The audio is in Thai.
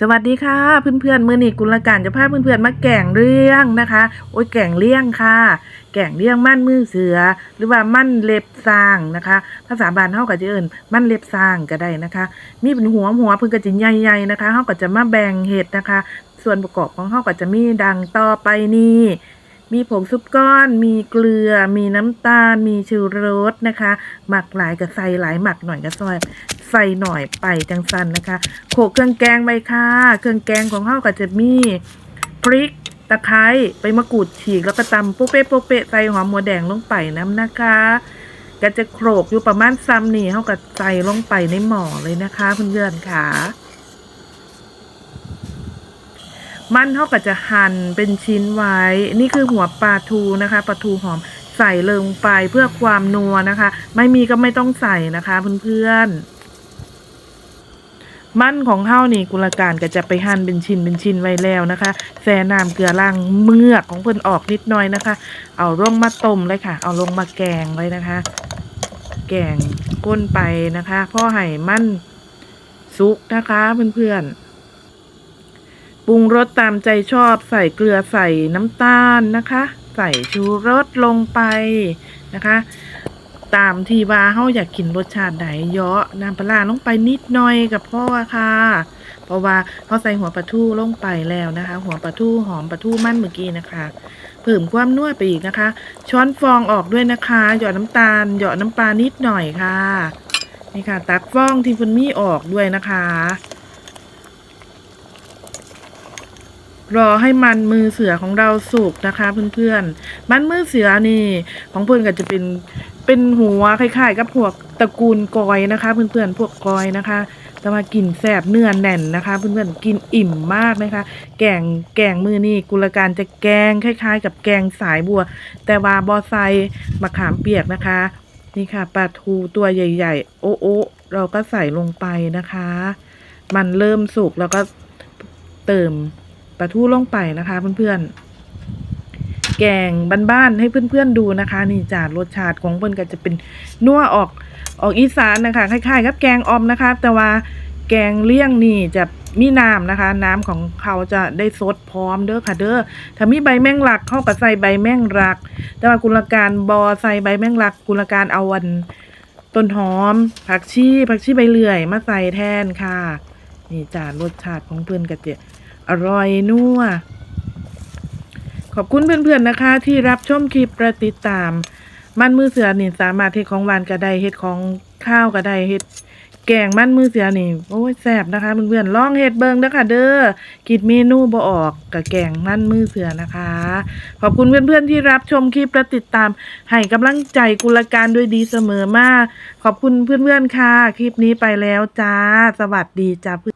สวัสดีค่ะ เพื่อนๆมือนี้กุลการจะพาเพื่อนๆมาแก่งเรื่องนะคะ โอ้ยแก่งเลี่ยงค่ะ แก่งเลี่ยงมั่นมือเสือ หรือว่ามั่นเล็บสร้างนะคะ ภาษาบาลเฮาก็จะเอิ้นมั่นเล็บสร้างก็ได้นะคะ มีเป็นหัวหัวเพิ่นก็จะใหญ่ๆนะคะเฮาก็จะมาแบ่งเห็ดนะคะ ส่วนประกอบของเฮาก็จะมีดังต่อไปนี้มีผงซุปก้อน มีเกลือ มีน้ำตาล มีชูรสนะคะ หมักหลายกับใส่หลายหมักหน่อยก็ซอย ใส่หน่อยไปจังสันนะคะ โขลกเครื่องแกงไปค่ะ เครื่องแกงของเฮาก็จะมีพริกตะไคร้ใบมะกรูดฉีกแล้วก็ตำโป๊ะเป๊ะโป๊ะเป๊ะใส่หอมหัวแดงลงไปน้ำนะคะก็จะโขลกอยู่ประมาณซ้ำนี่เฮาก็ใส่ลงไปในหม้อเลยนะคะเพื่อนๆค่ะมันเท่ากับจะหั่นเป็นชิ้นไว้ นี่คือหัวปลาทูนะคะปลาทูหอมใส่ลงไปเพื่อความนัวนะคะ ไม่มีก็ไม่ต้องใส่นะคะเพื่อนๆ มันของเฮานี่กุลการก็จะไปหั่นเป็นชิ้นเป็นชิ้นไว้แล้วนะคะแซ่น้ำเกลือล้างเมือกของเพิ่นออกนิดหน่อยนะคะ เอาลงมาต้มเลยค่ะ เอาลงมาแกงไว้นะคะ แกงก้นไปนะคะพ่อไห่มันซุกนะคะเพื่อนๆปรุงรสตามใจชอบใส่เกลือใส่น้ำตาลนะคะ ใส่ชูรสลงไปนะคะ ตามที่ว่าเฮาอยากกินรสชาติไหนเยาะน้ำปลาร้าลงไปนิดหน่อยกับพ่อค่ะ เพราะว่าเขาใส่หัวปลาทูลงไปแล้วนะคะ หัวปลาทูหอมปลาทูมั่นเมื่อกี้นะคะเพิ่มความนัวไปอีกนะคะ ช้อนฟองออกด้วยนะคะหยอดน้ำตาลหยอดน้ำปลานิดหน่อยค่ะนี่ค่ะ ตักฟองที่คุณมี่ออกด้วยนะคะ รอให้มันมือเสือของเราสุกนะคะเพื่อนๆ มันมือเสือนี่ของเพื่อนก็จะเป็นเป็นหัวคล้ายๆ กับพวกตระกูลกอยนะคะ เพื่อนๆพวกกอยนะคะ แต่ว่ากินแสบเนื้อแน่นนะคะ เพื่อนๆกินอิ่มมากนะคะ แกงแกงมือนี่กุลการจะแกงคล้าย ๆ กับแกงสายบัว แต่ว่าบอไซมะขามเปียกนะคะ นี่ค่ะปลาทูตัวใหญ่ ๆ โอ้โอเราก็ใส่ลงไปนะคะ มันเริ่มสุกแล้วก็เติม ปลาทูลงไปนะคะเพื่อนๆ แกงบ้านๆให้เพื่อนๆดูนะคะ นี่จานรสชาติของเพื่อนก็จะเป็นนัวออกออกอีสานนะคะคล้ายๆกับแกงออมนะคะ แต่ว่าแกงเลี่ยงนี่จะมีน้ำนะคะ น้ำของเขาจะได้สดพร้อมเด้อค่ะเด้อถ้ามีใบแมงลักเข้ากับใส่ใบแมงลัก แต่ว่ากุลการบอใส่ใบแมงลัก กุลการเอาวันต้นหอม ผักชีผักชีใบเลื่อย มาใส่แทนค่ะ นี่จานรสชาติของเพื่อนก็จะ อร่อยนัวขอบคุณเพื่อนๆนะคะ ที่รับชมคลิปประติดตาม มันมือเสือนี่สามารถเฮ็ดของหวานก็ได้เฮ็ดของข้าวก็ได้เฮ็ดแกงมันมือเสือนี่โอ้ยแซ่บนะคะเพื่อนๆลองเฮ็ดเบิ่งเด้อค่ะเด้อคิดเมนูบ่ออกกับแกงมันมือเสือนะคะ ขอบคุณเพื่อนๆที่รับชมคลิปและติดตาม ให้กำลังใจกุลการด้วยดีเสมอมาขอบคุณเพื่อนๆค่ะ คลิปนี้ไปแล้วจ้า สวัสดีจ้า